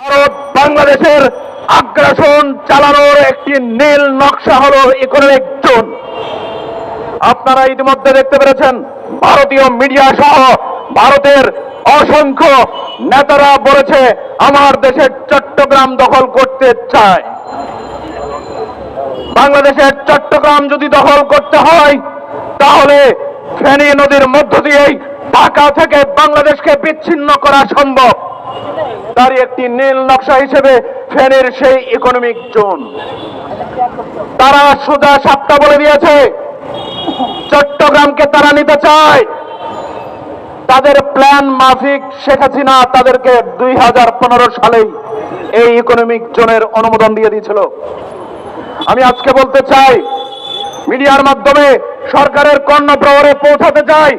ভারত বাংলাদেশের আগ্রাসন চালানোর একটি নীল নকশা হল ইকোনমিক জোন আপনারা ইতিমধ্যে দেখতে পেরেছেন, ভারতীয় মিডিয়া সহ ভারতের অসংখ্য নেতারা বলেছে, আমার দেশের চট্টগ্রাম দখল করতে চায়। বাংলাদেশের চট্টগ্রাম যদি দখল করতে হয়, তাহলে ফেনী নদীর মধ্য দিয়েই ঢাকা থেকে বাংলাদেশকে বিচ্ছিন্ন করা সম্ভব। তারই একটি নীল নকশা হিসেবে ফেনীর সেই ইকোনমিক জোন তারা সোজা সাতটা বলে দিয়েছে। চট্টগ্রামকে তারা নিতে চায়। তাদের প্ল্যান মাফিক শেখ হাসিনা তাদেরকে দুই হাজার পনেরো সালেই এই ইকোনমিক জোনের অনুমোদন দিয়ে দিয়েছিল। আমি আজকে বলতে চাই, মিডিয়ার মাধ্যমে সরকারের কর্ণপ্রহরে পৌঁছাতে চাই।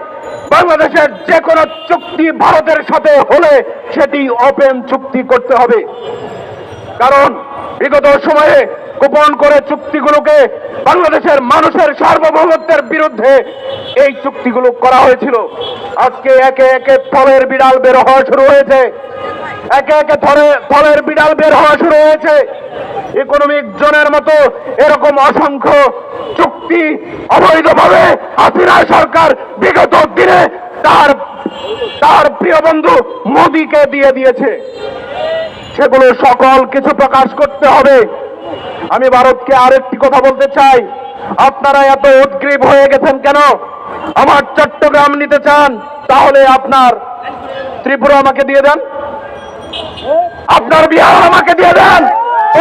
বাংলাদেশের যে কোনো চুক্তি ভারতের সাথে হলে সেটি ওপেন চুক্তি করতে হবে। কারণ বিগত সময়ে গোপন করে চুক্তিগুলোকে বাংলাদেশের মানুষের সার্বভৌমত্বের বিরুদ্ধে এই চুক্তিগুলো করা হয়েছিল। আজকে একে একে ফলের বিড়াল বের হওয়া শুরু হয়েছে। একে একে ফলের বিড়াল বের হওয়া শুরু হয়েছে। ইকোনমিক জোনের মতো এরকম অসংখ্য চুক্তি অবৈধভাবে হাসিনা সরকার বিগত দিনে তার তার প্রিয় বন্ধু মোদীকে দিয়ে দিয়েছে। সেগুলো সকল কিছু প্রকাশ করতে হবে। আমি ভারতকে আরেকটি কথা বলতে চাই। আপনারা এত উদ্গ্রীব হয়ে গেছেন কেন? আমার চট্টগ্রাম নিতে চান, তাহলে আপনার ত্রিপুরা আমাকে দিয়ে দেন। আপনার বিহার আমাকে দিয়ে দেন।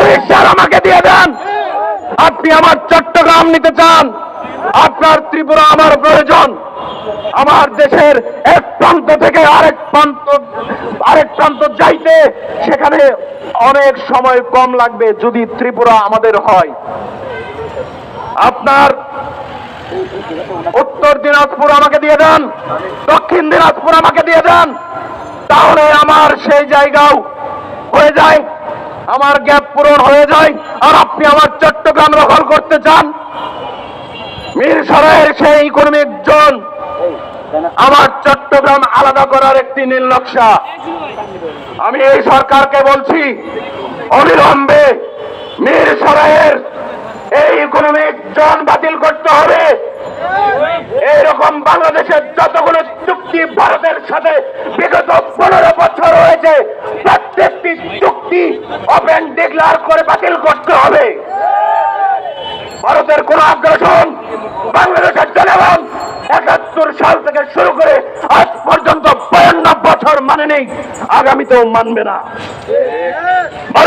উড়িষ্যার আমাকে দিয়ে দেন। আপনি আমার চট্টগ্রাম নিতে চান। আপনার ত্রিপুরা আমার প্রয়োজন। আমার দেশের এক প্রান্ত থেকে আরেক প্রান্ত আরেক প্রান্ত যাইতে সেখানে অনেক সময় কম লাগবে যদি ত্রিপুরা আমাদের হয়। আপনার উত্তর দিনাজপুর আমাকে দিয়ে দেন। দক্ষিণ দিনাজপুর আমাকে দিয়ে দেন। তাহলে আমার সেই জায়গাও হয়ে যায়। আমার গ্যাপ পূরণ হয়ে যায় আর আপনি আমার চট্টগ্রাম দখল করতে চান। মীর সরাইয়ের সেই ইকোনমিক জোন আমার চট্টগ্রাম আলাদা করার একটি নীল নকশা। আমি এই সরকারকে বলছি, অবিলম্বে মীর সরাইয়ের এই ইকোনমিক জোন বাতিল করতে হবে। এইরকম বাংলাদেশের যতগুলো চুক্তি ভারতের সাথে বিগত পনেরো বছর হয়েছে, প্রত্যেকটি চুক্তি ওপেন ডিক্লার করে বাতিল করতে হবে। ভারতের কোন আগ্রাসন বাংলাদেশের জনগণ একাত্তর সাল থেকে শুরু করে আজ পর্যন্ত বায়ান্ন বছর মানে নেই আগামীতেও মানবে না।